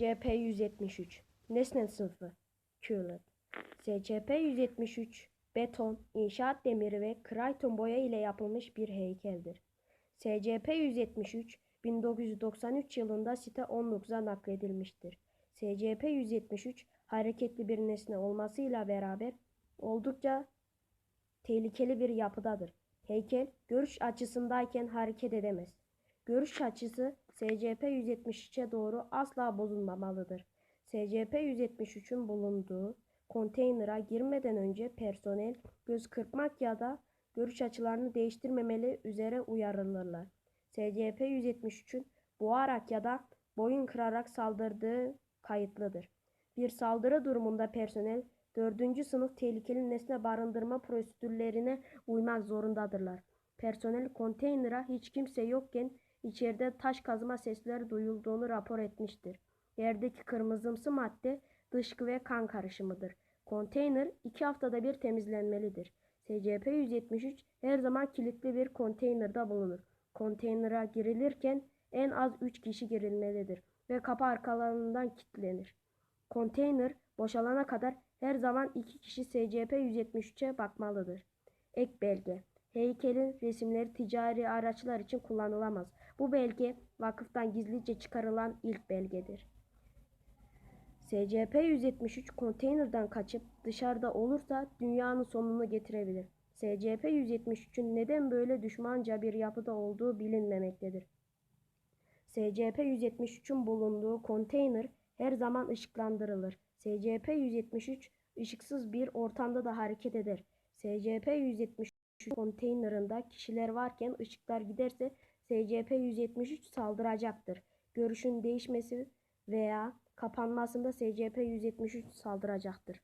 SCP-173 Nesne sınıfı Kület SCP-173 beton, inşaat demiri ve krayton boya ile yapılmış bir heykeldir. SCP-173 1993 yılında site 19'a nakledilmiştir. SCP-173 hareketli bir nesne olmasıyla beraber oldukça tehlikeli bir yapıdadır. Heykel görüş açısındayken hareket edemez. Görüş açısı SCP-173'e doğru asla bozulmamalıdır. SCP-173'ün bulunduğu konteynera girmeden önce personel göz kırpmak ya da görüş açılarını değiştirmemeli üzere uyarılırlar. SCP-173'ün boğarak ya da boyun kırarak saldırdığı kayıtlıdır. Bir saldırı durumunda personel 4. sınıf tehlikeli nesne barındırma prosedürlerine uymak zorundadırlar. Personel konteynera hiç kimse yokken içeride taş kazma sesleri duyulduğunu rapor etmiştir. Yerdeki kırmızımsı madde dışkı ve kan karışımıdır. Konteyner 2 haftada bir temizlenmelidir. SCP-173 her zaman kilitli bir konteynerde bulunur. Konteynera girilirken en az 3 kişi girilmelidir ve kapı arkalarından kilitlenir. Konteyner boşalana kadar her zaman 2 kişi SCP-173'e bakmalıdır. Ek belge Heykelin resimleri ticari araçlar için kullanılamaz. Bu belge vakıftan gizlice çıkarılan ilk belgedir. SCP-173 konteynerden kaçıp dışarıda olursa dünyanın sonunu getirebilir. SCP-173'ün neden böyle düşmanca bir yapıda olduğu bilinmemektedir. SCP-173'ün bulunduğu konteyner her zaman ışıklandırılır. SCP-173 ışıksız bir ortamda da hareket eder. SCP-173 konteynerında kişiler varken ışıklar giderse SCP-173 saldıracaktır. Görüşün değişmesi veya kapanmasında SCP-173 saldıracaktır.